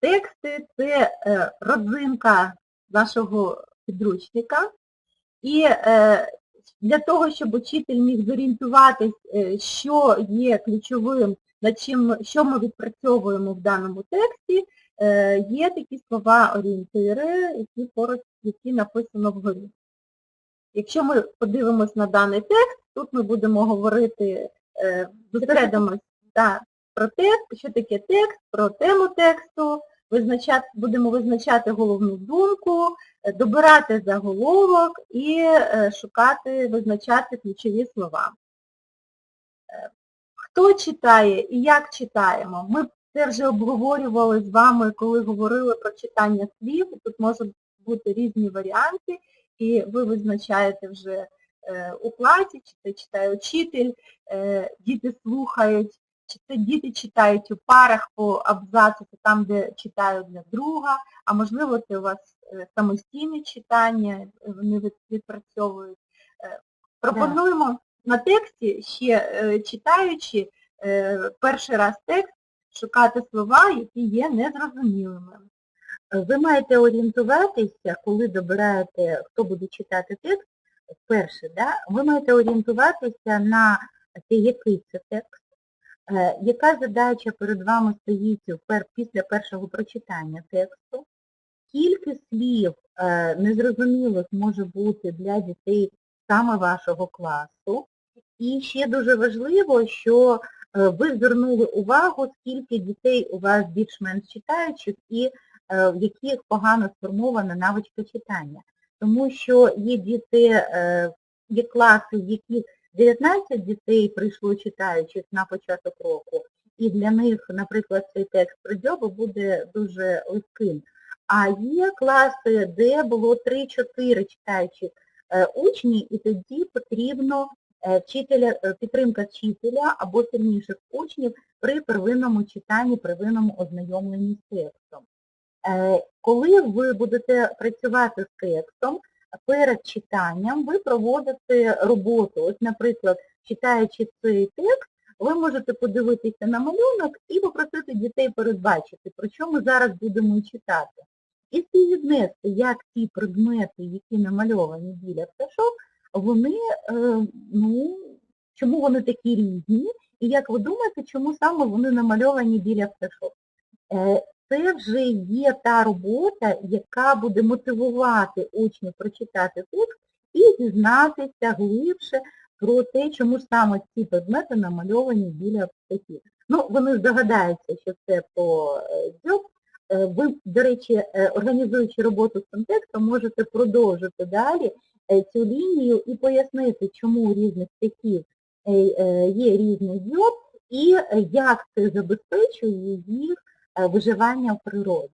Тексти це е, родзинка нашого підручника. І е, для того, щоб учитель міг зорієнтуватись, е, що є ключовим, над чим, що ми відпрацьовуємо в даному тексті, є такі слова орієнтири, які поруч, які написано вгорі. Якщо ми подивимось на даний текст, тут ми будемо говорити, зосередимось да, про текст, що таке текст, про тему тексту, визначати, будемо визначати головну думку, е, добирати заголовок і е, шукати, визначати ключові слова. Е, Хто читає і як читаємо? Ми це вже обговорювали з вами, коли говорили про читання слів. Тут можуть бути різні варіанти, і ви визначаєте вже у класі, чи це читає учитель, діти слухають, це діти читають у парах по абзацу, це там, де читають для друга, а можливо це у вас е, самостійне читання, вони відпрацьовують. Е, Пропонуємо на тексті, ще е, читаючи е, перший раз текст, шукати слова, які є незрозумілими. Ви маєте орієнтуватися, коли добираєте, хто буде читати текст, перше, да, ви маєте орієнтуватися на те, який це текст, е, яка задача перед вами стоїть після першого прочитання тексту, скільки слів е, незрозумілих може бути для дітей саме вашого класу. І ще дуже важливо, що е, ви звернули увагу, скільки дітей у вас більш-менш читаючих і е, в яких погано сформована навичка читання. Тому що є діти, е, є класи, яких 19 дітей прийшло читаючих на початок року, і для них, наприклад, цей текст про дзьобу буде дуже легким. А є класи, де було 3-4 читаючих е, учні, і тоді потрібно е, вчителя, е, підтримка вчителя або сильніших учнів при первинному читанні, первинному ознайомленні з текстом. Коли ви будете працювати з текстом, перед читанням ви проводите роботу. Ось, наприклад, читаючи цей текст, ви можете подивитися на малюнок і попросити дітей передбачити, про що ми зараз будемо читати. І співвіднести, як ті предмети, які намальовані біля пташок, вони, е, ну, чому вони такі різні, і як ви думаєте, чому саме вони намальовані біля пташок? Це вже є та робота, яка буде мотивувати учнів прочитати текст і дізнатися глибше про те, чому ж саме ці предмети намальовані біля птахів. Ну, вони здогадаються, що це про е, дзьоб. Е, Ви, до речі, е, організуючи роботу з контекстом, можете продовжити далі цю лінію і пояснити, чому у різних е, є різний дзьоб і як це забезпечує їх виживання в природі.